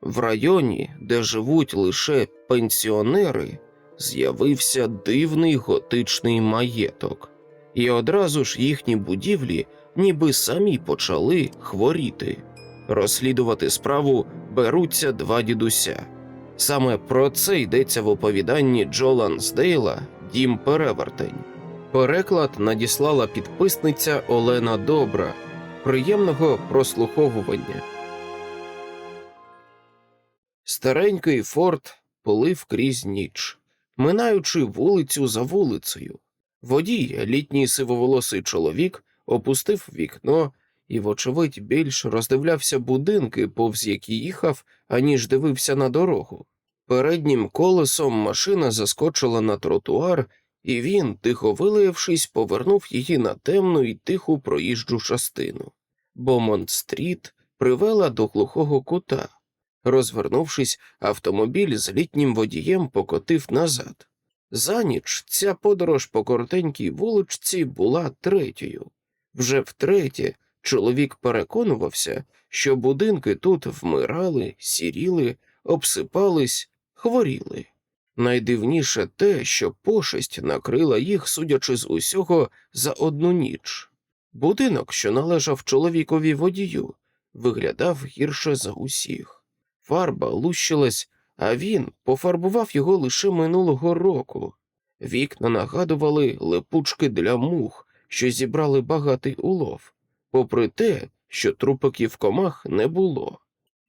В районі, де живуть лише пенсіонери, з'явився дивний готичний маєток, і одразу ж їхні будівлі ніби самі почали хворіти. Розслідувати справу беруться два дідуся. Саме про це йдеться в оповіданні Джо Лансдейла Дім перевертень. Переклад надіслала підписниця Олена Добра. Приємного прослуховування. Старенький форт полив крізь ніч, минаючи вулицю за вулицею. Водій, літній сивоволосий чоловік, опустив вікно і, вочевидь, більш роздивлявся будинки, повз які їхав, аніж дивився на дорогу. Переднім колесом машина заскочила на тротуар, і він, тихо вилаявшись, повернув її на темну і тиху проїжджу частину. Бомонд-стріт привела до глухого кута. Розвернувшись, автомобіль з літнім водієм покотив назад. За ніч ця подорож по коротенькій вуличці була третьою. Вже втретє чоловік переконувався, що будинки тут вмирали, сіріли, обсипались, хворіли. Найдивніше те, що пошесть накрила їх, судячи з усього, за одну ніч. Будинок, що належав чоловікові водію, виглядав гірше за усіх. Фарба лущилась, а він пофарбував його лише минулого року. Вікна нагадували липучки для мух, що зібрали багатий улов, попри те, що трупиків комах не було.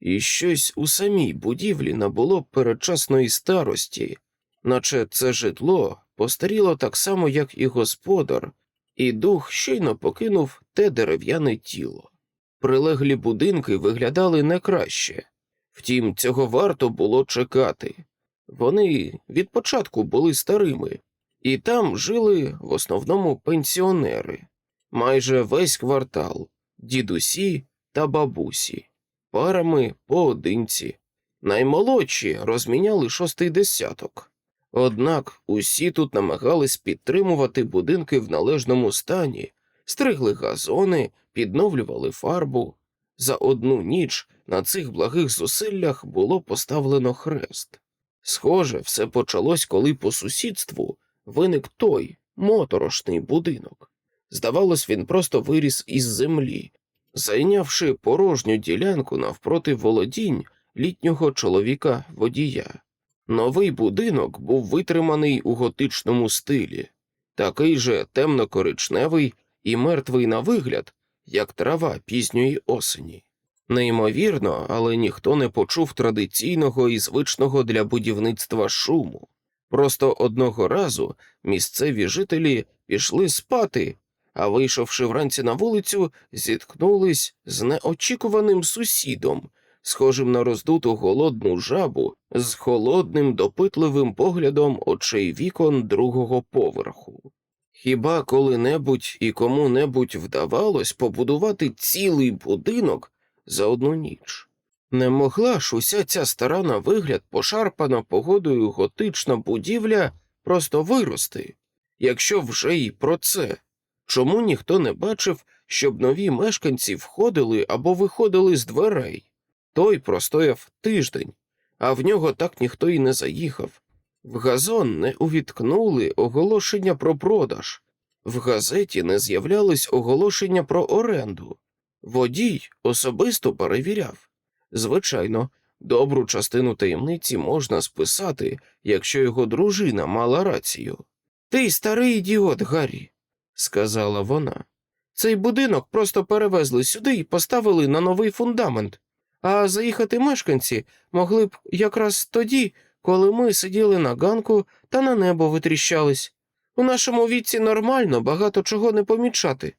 І щось у самій будівлі набуло передчасної старості, наче це житло постаріло так само, як і господар, і дух щойно покинув те дерев'яне тіло. Прилеглі будинки виглядали не краще, втім, цього варто було чекати. Вони від початку були старими, і там жили в основному пенсіонери, майже весь квартал, дідусі та бабусі, парами поодинці. Наймолодші розміняли шостий десяток. Однак усі тут намагались підтримувати будинки в належному стані, стригли газони, підновлювали фарбу. За одну ніч на цих благих зусиллях було поставлено хрест. Схоже, все почалось, коли по сусідству виник той моторошний будинок. Здавалось, він просто виріс із землі, зайнявши порожню ділянку навпроти володінь літнього чоловіка водія. Новий будинок був витриманий у готичному стилі, такий же темно-коричневий і мертвий на вигляд, як трава пізньої осені. Неймовірно, але ніхто не почув традиційного і звичного для будівництва шуму. Просто одного разу місцеві жителі пішли спати, а вийшовши вранці на вулицю, зіткнулись з неочікуваним сусідом, схожим на роздуту голодну жабу з холодним допитливим поглядом очей вікон другого поверху. Хіба коли-небудь і кому-небудь вдавалось побудувати цілий будинок за одну ніч? Не могла ж уся ця стара на вигляд пошарпана погодою готична будівля просто вирости, якщо вже й про це. Чому ніхто не бачив, щоб нові мешканці входили або виходили з дверей? Той простояв тиждень, а в нього так ніхто й не заїхав. В газон не увіткнули оголошення про продаж, в газеті не з'являлись оголошення про оренду. Водій особисто перевіряв. Звичайно, добру частину таємниці можна списати, якщо його дружина мала рацію. Ти старий ідіот, Гаррі, сказала вона. Цей будинок просто перевезли сюди і поставили на новий фундамент, а заїхати мешканці могли б якраз тоді, коли ми сиділи на ганку та на небо витріщались. У нашому віці нормально багато чого не помічати.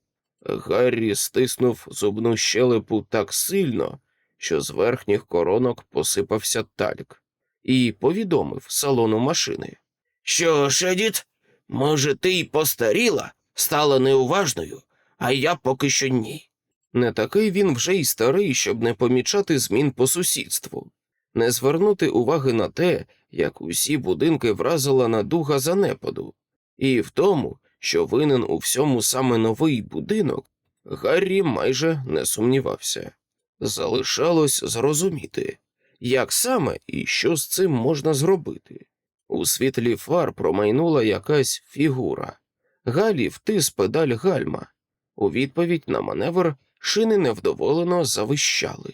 Гаррі стиснув зубну щелепу так сильно, що з верхніх коронок посипався тальк, і повідомив салону машини. Що ж, Едіт, може, ти й постаріла, стала неуважною, а я поки що ні. Не такий він вже й старий, щоб не помічати змін по сусідству, не звернути уваги на те, як усі будинки вразила надуга занепаду, і в тому, що винен у всьому саме новий будинок, Гаррі майже не сумнівався. Залишалось зрозуміти, як саме і що з цим можна зробити. У світлі фар промайнула якась фігура. Галі втис педаль гальма. У відповідь на маневр шини невдоволено завищали.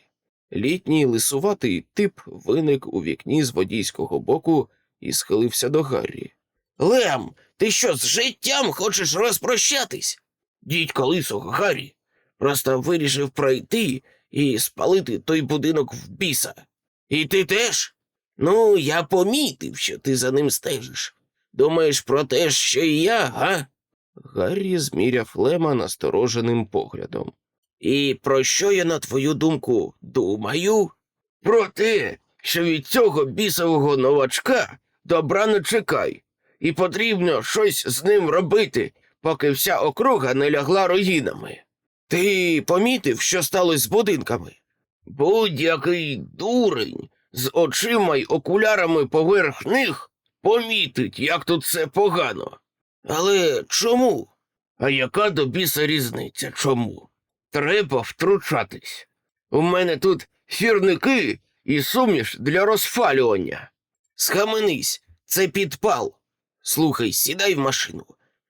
Літній лисуватий тип виник у вікні з водійського боку і схилився до Гаррі. Лем, ти що, з життям хочеш розпрощатись? Дідько лисого, Гаррі. Просто вирішив пройти і спалити той будинок в біса. І ти теж? Ну, я помітив, що ти за ним стежиш. Думаєш про те, що і я, га? Гаррі зміряв Лема настороженим поглядом. І про що я, на твою думку, думаю? Про те, що від цього бісового новачка добра не чекай, і потрібно щось з ним робити, поки вся округа не лягла руїнами. Ти помітив, що сталося з будинками? Будь-який дурень з очима й окулярами поверх них помітить, як тут все погано. Але чому? А яка до біса різниця чому? Треба втручатись. У мене тут фірники і суміш для розфалювання. Схаменись, це підпал. Слухай, сідай в машину.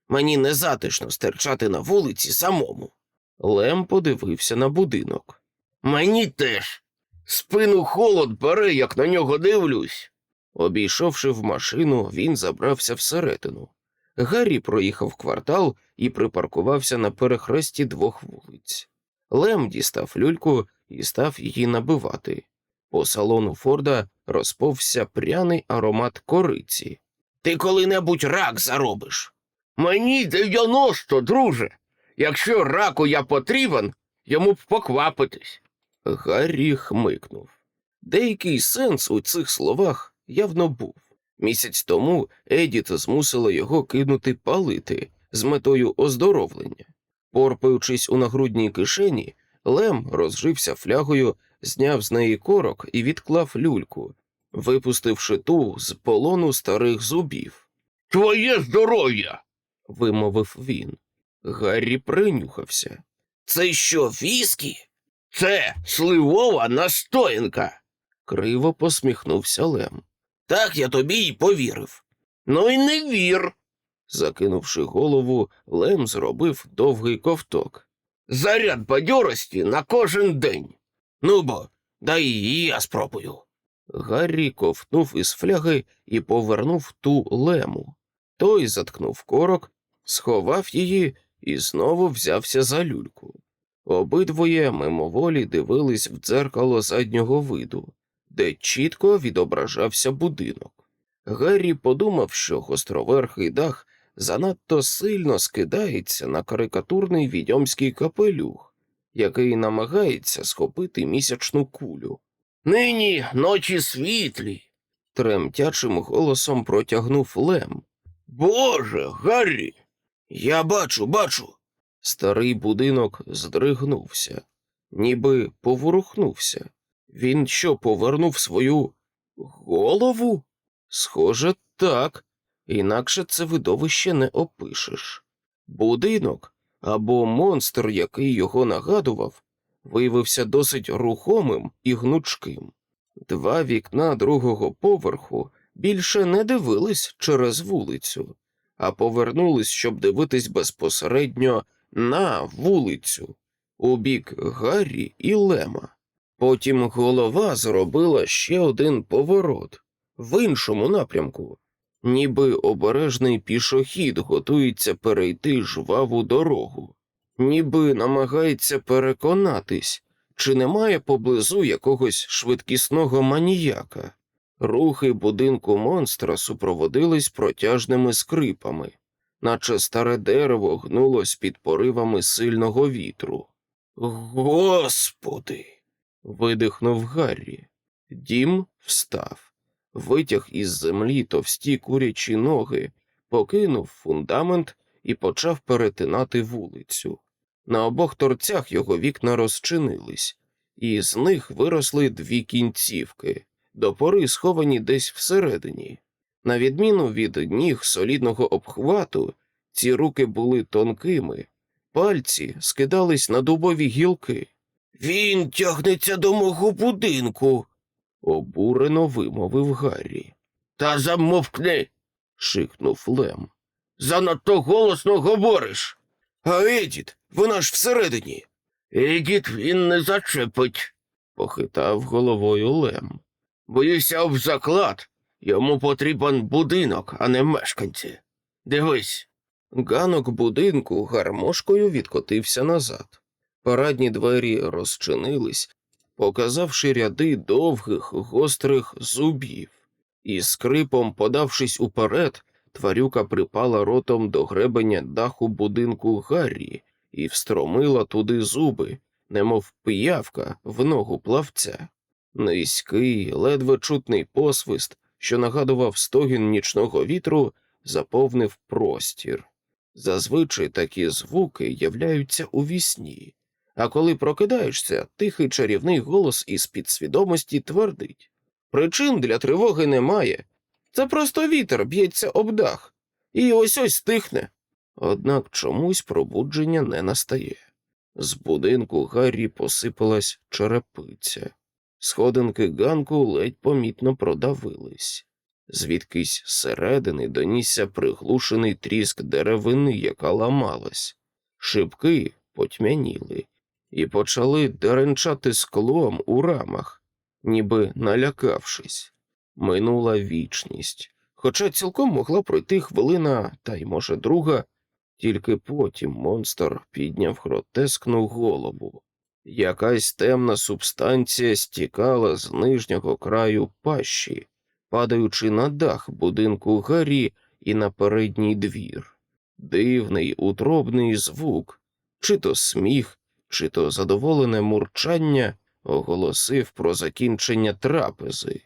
Мені не затишно стерчати на вулиці самому. Лем подивився на будинок. Мені теж. Спину холод бере, як на нього дивлюсь. Обійшовши в машину, він забрався всередину. Гаррі проїхав квартал і припаркувався на перехресті двох вулиць. Лем дістав люльку і став її набивати. По салону Форда розповзся пряний аромат кориці. Ти коли-небудь рак заробиш. Мені дев'яносто, друже. Якщо раку я потрібен, йому б поквапитись. Гаррі хмикнув. Деякий сенс у цих словах явно був. Місяць тому Едіт змусила його кинути палити з метою оздоровлення. Порпаючись у нагрудній кишені, Лем розжився флягою, зняв з неї корок і відклав люльку, випустивши ту з полону старих зубів. Твоє здоров'я. вимовив він. Гаррі принюхався. Це що, віскі? Це сливова настоянка. Криво посміхнувся Лем. Так я тобі й повірив. Ну і не вір. Закинувши голову, Лем зробив довгий ковток. Заряд бадьорості на кожен день. Ну бо, дай і я спробую. Гаррі ковтнув із фляги і повернув ту лему. Той заткнув корок, сховав її і знову взявся за люльку. Обидвоє мимоволі дивились в дзеркало заднього виду, де чітко відображався будинок. Гаррі подумав, що гостроверхий дах занадто сильно скидається на карикатурний відьомський капелюх, який намагається схопити місячну кулю. Нині ночі світлі. тремтячим голосом протягнув Лем. Боже, Гаррі. Я бачу, бачу. Старий будинок здригнувся, ніби поворухнувся. Він що, повернув свою голову? Схоже, так, інакше це видовище не опишеш. Будинок або монстр, який його нагадував, виявився досить рухомим і гнучким. Два вікна другого поверху більше не дивились через вулицю, а повернулись, щоб дивитись безпосередньо на вулицю, у бік Гаррі і Лема. Потім голова зробила ще один поворот в іншому напрямку, ніби обережний пішохід готується перейти жваву дорогу, ніби намагається переконатись, чи немає поблизу якогось швидкісного маніяка. Рухи будинку монстра супроводились протяжними скрипами, наче старе дерево гнулось під поривами сильного вітру. Господи. видихнув Гаррі. Дім встав, витяг із землі товсті курячі ноги, покинув фундамент і почав перетинати вулицю. На обох торцях його вікна розчинились, і з них виросли дві кінцівки, до пори сховані десь всередині. На відміну від ніг солідного обхвату, ці руки були тонкими, пальці скидались на дубові гілки. Він тягнеться до мого будинку, обурено вимовив Гаррі. Та замовкни. шикнув Лем. Занадто голосно говориш. А Едіт, вона ж всередині. Едіт він не зачепить, похитав головою Лем. Боюся об заклад. Йому потрібен будинок, а не мешканці. Дивись. Ганок будинку гармошкою відкотився назад. Парадні двері розчинились, показавши ряди довгих, гострих зубів, і скрипом, подавшись уперед, тварюка припала ротом до гребеня даху будинку Гаррі і встромила туди зуби, немов пиявка в ногу плавця. Низький, ледве чутний посвист, що нагадував стогін нічного вітру, заповнив простір. Зазвичай такі звуки являються у вісні, а коли прокидаєшся, тихий чарівний голос із підсвідомості твердить причин для тривоги немає. Це просто вітер б'ється об дах, і ось ось стихне. Однак чомусь пробудження не настає. З будинку Гаррі посипалась черепиця. Сходинки ганку ледь помітно продавились. Звідкись зсередини донісся приглушений тріск деревини, яка ламалась. Шибки потьмяніли і почали деренчати склом у рамах, ніби налякавшись. Минула вічність, хоча цілком могла пройти хвилина, та й, може, друга, тільки потім монстр підняв гротескну голову. Якась темна субстанція стікала з нижнього краю пащі, падаючи на дах будинку Гаррі і на передній двір. Дивний утробний звук, чи то сміх, чи то задоволене мурчання оголосив про закінчення трапези.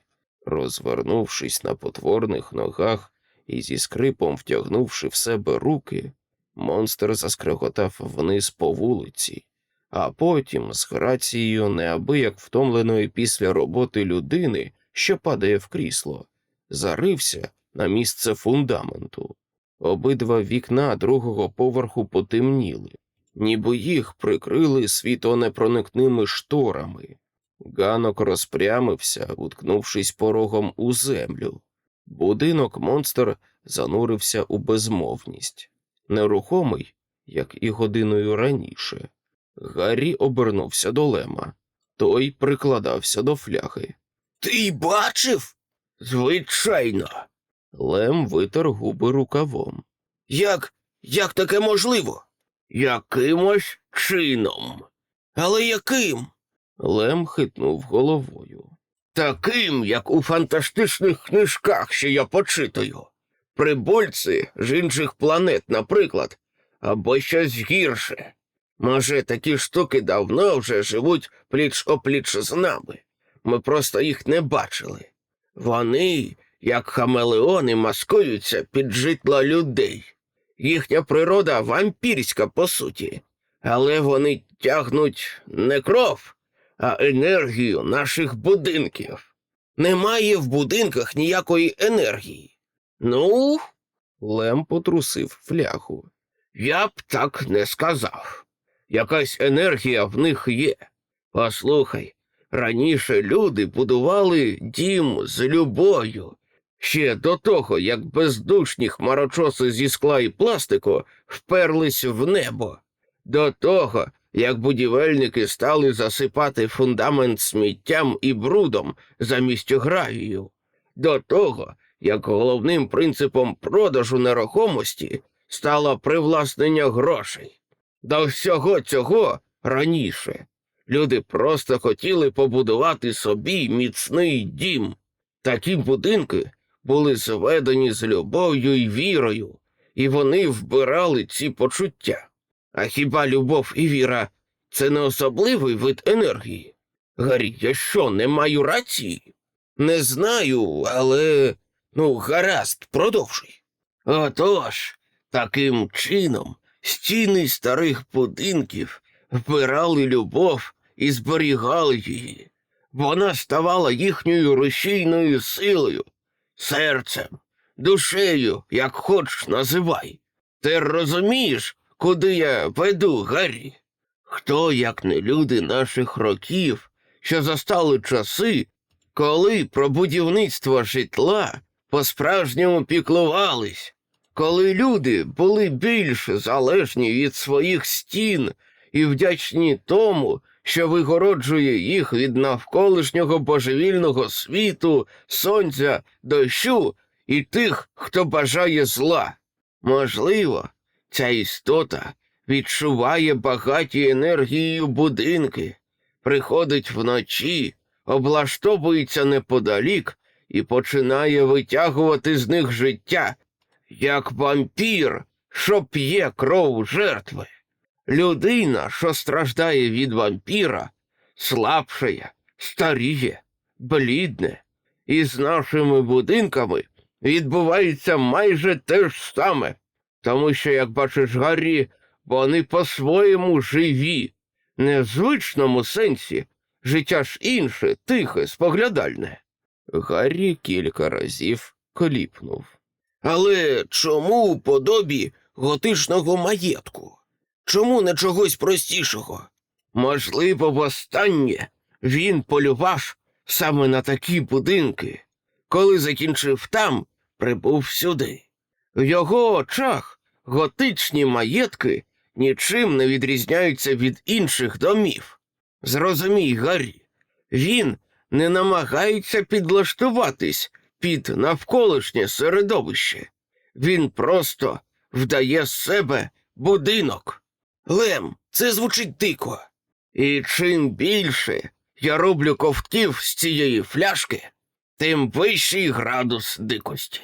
Розвернувшись на потворних ногах і зі скрипом втягнувши в себе руки, монстр заскреготав вниз по вулиці, а потім з грацією неабияк втомленої після роботи людини, що падає в крісло, зарився на місце фундаменту. Обидва вікна другого поверху потемніли, ніби їх прикрили світонепроникними шторами. Ганок розпрямився, уткнувшись порогом у землю. Будинок монстр занурився у безмовність, нерухомий, як і годиною раніше. Гаррі обернувся до Лема. Той прикладався до фляги. Ти бачив? Звичайно. Лем витер губи рукавом. Як як таке можливо? Якимось чином. Але яким? Лем хитнув головою. Таким, як у фантастичних книжках, що я почитаю. Прибульці з інших планет, наприклад, або щось гірше. Може, такі штуки давно вже живуть пліч опліч з нами. Ми просто їх не бачили. Вони, як хамелеони, маскуються під житла людей. Їхня природа вампірська, по суті, але вони тягнуть не кров, а енергію наших будинків. Немає в будинках ніякої енергії. Ну, Лем потрусив фляху. Я б так не сказав. Якась енергія в них є. Послухай, раніше люди будували дім з любою. Ще до того, як бездушні хмарочоси зі скла і пластику вперлись в небо, до того, як будівельники стали засипати фундамент сміттям і брудом замість гравію, до того, як головним принципом продажу нерухомості стало привласнення грошей. До всього цього раніше люди просто хотіли побудувати собі міцний дім. Такі будинки були зведені з любов'ю і вірою, і вони вбирали ці почуття. А хіба любов і віра це не особливий вид енергії? Гаррі, я що, не маю рації? Не знаю, але ну, гаразд, продовжуй. Отож, таким чином стіни старих будинків вбирали любов і зберігали її. Вона ставала їхньою рушійною силою, серцем, душею, як хоч називай. Ти розумієш, куди я веду, Гаррі? Хто, як не люди наших років, що застали часи, коли про будівництво житла по-справжньому піклувались, коли люди були більш залежні від своїх стін і вдячні тому, що вигороджує їх від навколишнього божевільного світу, сонця, дощу і тих, хто бажає зла. Можливо, ця істота відчуває багаті енергією будинки, приходить вночі, облаштовується неподалік і починає витягувати з них життя, як вампір, що п'є кров жертви. Людина, що страждає від вампіра, слабшає, старіє, блідне, і з нашими будинками відбувається майже те ж саме, тому що, як бачиш, Гаррі, вони по-своєму живі, не в звичному сенсі, життя ж інше, тихе, споглядальне. Гаррі кілька разів кліпнув. Але чому у подобі готичного маєтку? Чому не чогось простішого? Можливо, востаннє він полював саме на такі будинки. Коли закінчив там, прибув сюди. В його очах готичні маєтки нічим не відрізняються від інших домів. Зрозумій, Гаррі, він не намагається підлаштуватись під навколишнє середовище. Він просто вдає з себе будинок. Лем, це звучить дико. І чим більше я роблю ковтків з цієї фляшки, тим вищий градус дикості.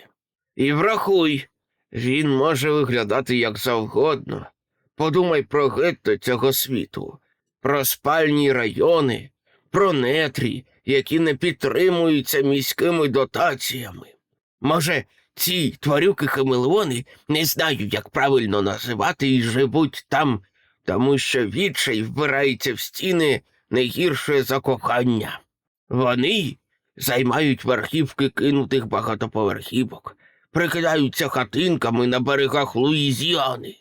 І врахуй, він може виглядати як завгодно. Подумай про гетто цього світу, про спальні райони, про нетрі, які не підтримуються міськими дотаціями. Може, ці тварюки хамелеони не знаю, як правильно називати, і живуть там, тому що відчай вбирається в стіни не гірше за кохання. Вони займають верхівки кинутих багатоповерхівок, прикидаються хатинками на берегах Луїзіани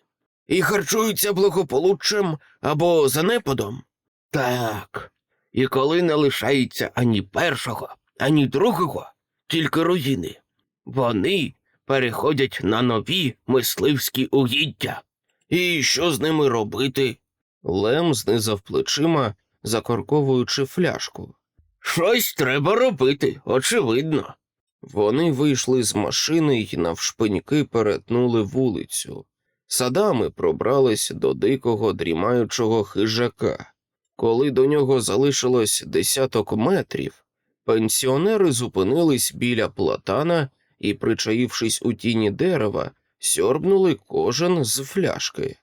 і харчуються благополуччям або занепадом. Так, і коли не лишається ані першого, ані другого, тільки руїни, вони переходять на нові мисливські угіддя. І що з ними робити? Лем знизав плечима, закорковуючи фляжку. Щось треба робити, очевидно. Вони вийшли з машини й навшпиньки перетнули вулицю. Садами пробрались до дикого дрімаючого хижака. Коли до нього залишилось десяток метрів, пенсіонери зупинились біля платана і, причаївшись у тіні дерева, сьорбнули кожен з фляшки.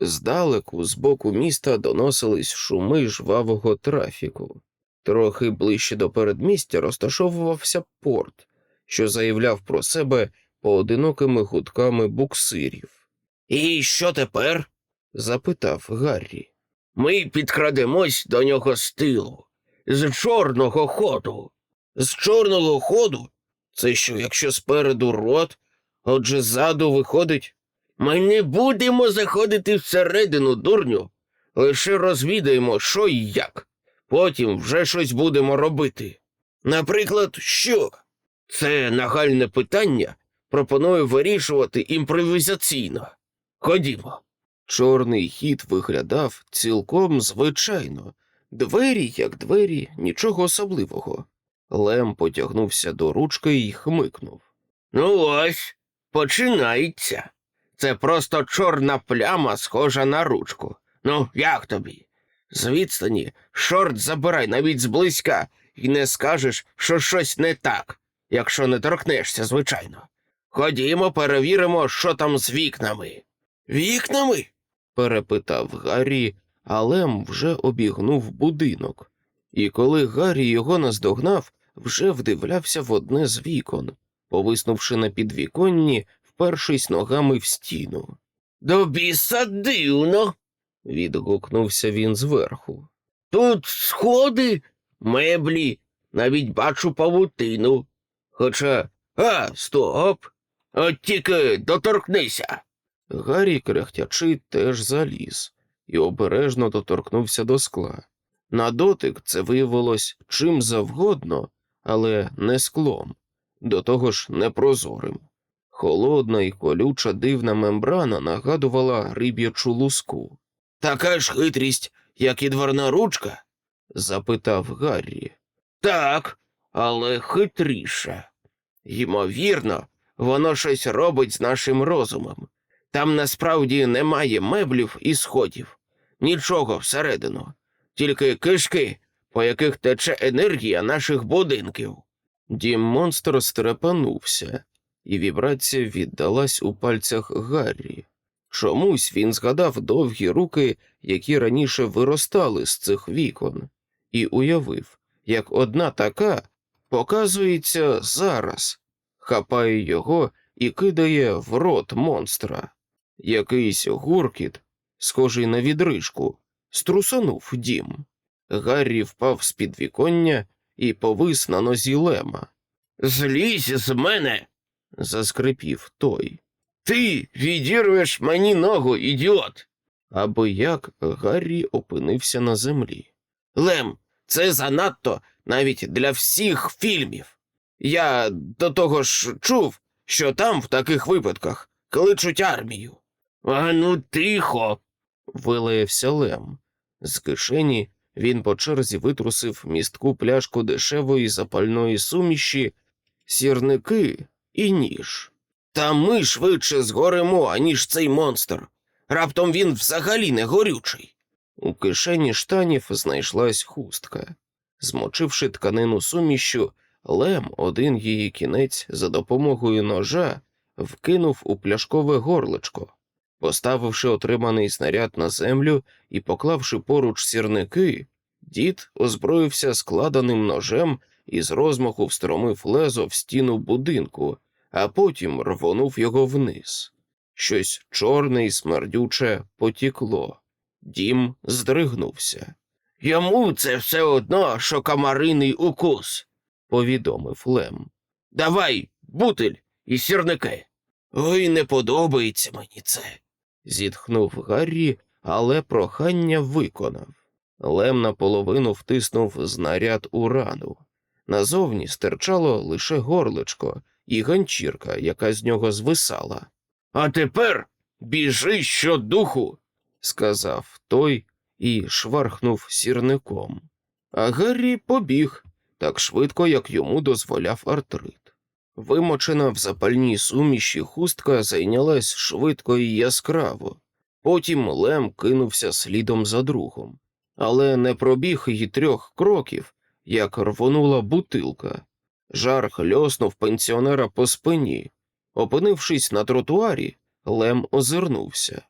Здалеку, з боку міста, доносились шуми жвавого трафіку. Трохи ближче до передмістя розташовувався порт, що заявляв про себе поодинокими гудками буксирів. І що тепер? запитав Гаррі. Ми підкрадемось до нього з тилу, з чорного ходу. З чорного ходу? Це що, якщо спереду рот, отже ззаду виходить. Ми не будемо заходити всередину, дурню, лише розвідаємо, що і як. Потім вже щось будемо робити. Наприклад, що? Це нагальне питання пропоную вирішувати імпровізаційно. Ходімо. Чорний хід виглядав цілком звичайно. Двері, як двері, нічого особливого. Лем потягнувся до ручки і хмикнув. Ну ось, починається. Це просто чорна пляма, схожа на ручку. Ну, як тобі? З відстані шорт забирай навіть зблизька, і не скажеш, що щось не так, якщо не торкнешся, звичайно. Ходімо, перевіримо, що там з вікнами. Вікнами? перепитав Гаррі, а Лем вже обігнув будинок. І коли Гаррі його наздогнав, вже вдивлявся в одне з вікон, повиснувши на підвіконні, впершись ногами в стіну. До біса дивно. відгукнувся він зверху. Тут сходи, меблі, навіть бачу павутину. Хоча, а, стоп, от тільки доторкнися. Гаррі, кряхтячи, теж заліз і обережно доторкнувся до скла. На дотик це виявилось чим завгодно, але не склом, до того ж непрозорим. Холодна і колюча дивна мембрана нагадувала риб'ячу луску. Така ж хитрість, як і дверна ручка? запитав Гаррі. Так, але хитріше. Ймовірно, воно щось робить з нашим розумом. Там насправді немає меблів і сходів, нічого всередину, тільки кишки, по яких тече енергія наших будинків. Дім монстр стрепанувся, і вібрація віддалась у пальцях Гаррі. Чомусь він згадав довгі руки, які раніше виростали з цих вікон, і уявив, як одна така показується зараз, хапає його і кидає в рот монстра. Якийсь гуркіт, схожий на відрижку, струсанув дім. Гаррі впав з під віконня і повис на нозі лема. Злізь з мене. заскрипів той. Ти відірвеш мені ногу, ідіот. Аби як Гаррі опинився на землі. Лем, це занадто навіть для всіх фільмів. Я до того ж чув, що там в таких випадках кличуть армію. Ану, тихо. вилаявся Лем. З кишені він по черзі витрусив містку пляшку дешевої запальної суміші, сірники і ніж. Та ми швидше згоремо, аніж цей монстр. Раптом він взагалі не горючий. У кишені штанів знайшлась хустка. Змочивши тканину сумішю, Лем один її кінець за допомогою ножа вкинув у пляшкове горличко. Поставивши отриманий снаряд на землю і поклавши поруч сірники, дід озброївся складеним ножем і з розмаху встромив лезо в стіну будинку, а потім рвонув його вниз. Щось чорне і смердюче потікло. Дім здригнувся. Йому це все одно, що комариний укус, повідомив Лем. Давай, бутиль і сірники. Ой, не подобається мені це. зітхнув Гаррі, але прохання виконав. Лем наполовину втиснув знаряд у рану. Назовні стирчало лише горличко і ганчірка, яка з нього звисала. А тепер біжи щодуху, сказав той і швархнув сірником. А Гаррі побіг так швидко, як йому дозволяв артрит. Вимочена в запальній суміші хустка зайнялась швидко і яскраво. Потім Лем кинувся слідом за другом, але не пробіг і трьох кроків, як рвонула бутилка. Жар хльоснув пенсіонера по спині. Опинившись на тротуарі, Лем озирнувся.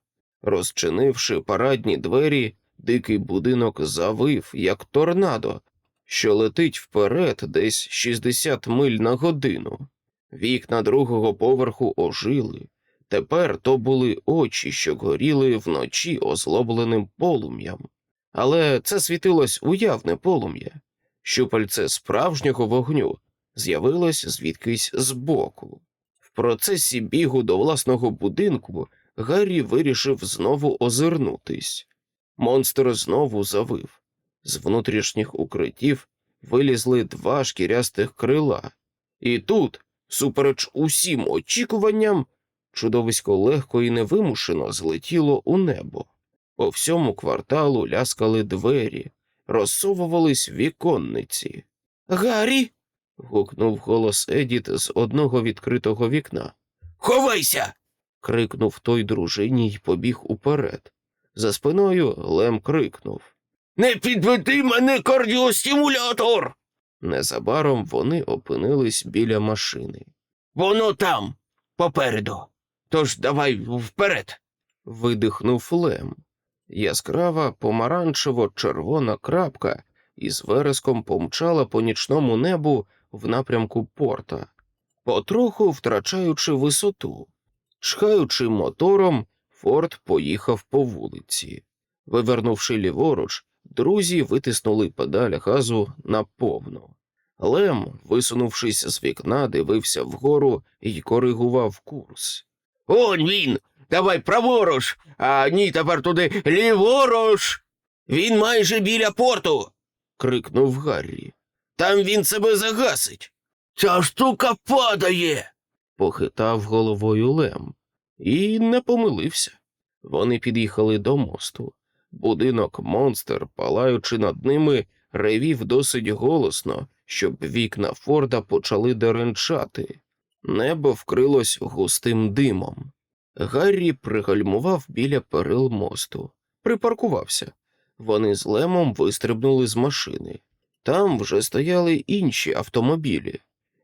Розчинивши парадні двері, дикий будинок завив, як торнадо, що летить вперед десь 60 миль на годину. Вікна другого поверху ожили. Тепер то були очі, що горіли вночі озлобленим полум'ям. Але це світилось уявне полум'я. Щупальце справжнього вогню з'явилось звідкись збоку. В процесі бігу до власного будинку Гаррі вирішив знову озирнутись. Монстр знову завив. З внутрішніх укриттів вилізли два шкірястих крила. І тут, супереч усім очікуванням, чудовисько легко і невимушено злетіло у небо. По всьому кварталу ляскали двері, розсовувались віконниці. Гаррі. гукнув голос Едіт з одного відкритого вікна. Ховайся. крикнув той дружині й побіг уперед. За спиною Лем крикнув Не підведи мене кардіостимулятор. Незабаром вони опинились біля машини. Воно там, попереду. Тож давай вперед. видихнув Лем. Яскрава помаранчево-червона крапка із вереском помчала по нічному небу в напрямку порта, потроху втрачаючи висоту. Чхаючи мотором, Форд поїхав по вулиці. Вивернувши ліворуч, друзі витиснули педаль газу на повну. Лем, висунувшись з вікна, дивився вгору і коригував курс. Он він. Давай праворуч, а ні, тепер туди ліворуч. Він майже біля порту. крикнув Гаррі. Там він себе загасить. Ця штука падає. похитав головою Лем. І не помилився. Вони під'їхали до мосту. Будинок монстр, палаючи над ними, ревів досить голосно, щоб вікна Форда почали деренчати. Небо вкрилось густим димом. Гаррі пригальмував біля перил мосту, припаркувався. Вони з Лемом вистрибнули з машини. Там вже стояли інші автомобілі.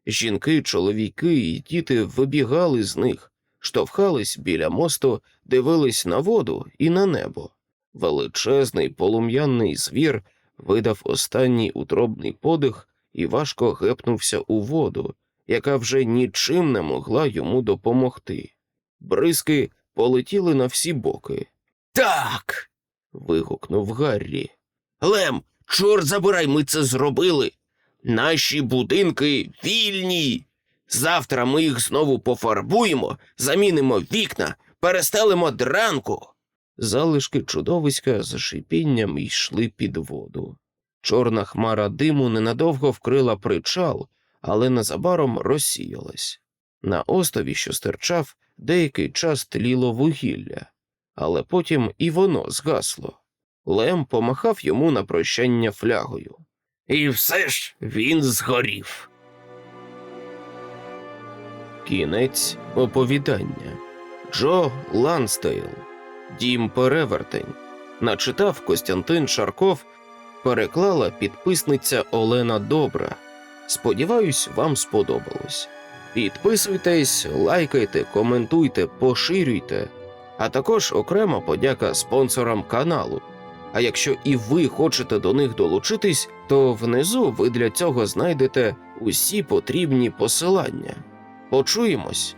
Жінки, чоловіки і діти вибігали з них, штовхались біля мосту, дивились на воду і на небо. Величезний полум'яний звір видав останній утробний подих і важко гепнувся у воду, яка вже нічим не могла йому допомогти. Бризки полетіли на всі боки. Так. Вигукнув Гаррі. Лем, чорт забирай, ми це зробили. Наші будинки вільні. Завтра ми їх знову пофарбуємо, замінимо вікна, перестелимо дранку. Залишки чудовиська з шипінням йшли під воду. Чорна хмара диму ненадовго вкрила причал, але незабаром розсіялась. На острові, що стирчав, деякий час тліло вугілля, але потім і воно згасло. Лем помахав йому на прощання флягою. І все ж він згорів. Кінець оповідання. Джо Ланстейл. Дім Перевертень. Начитав Костянтин Шарков, переклала підписниця Олена Добра. Сподіваюсь, вам сподобалось. Підписуйтесь, лайкайте, коментуйте, поширюйте. А також окрема подяка спонсорам каналу. А якщо і ви хочете до них долучитись, то внизу ви для цього знайдете усі потрібні посилання. Почуємось!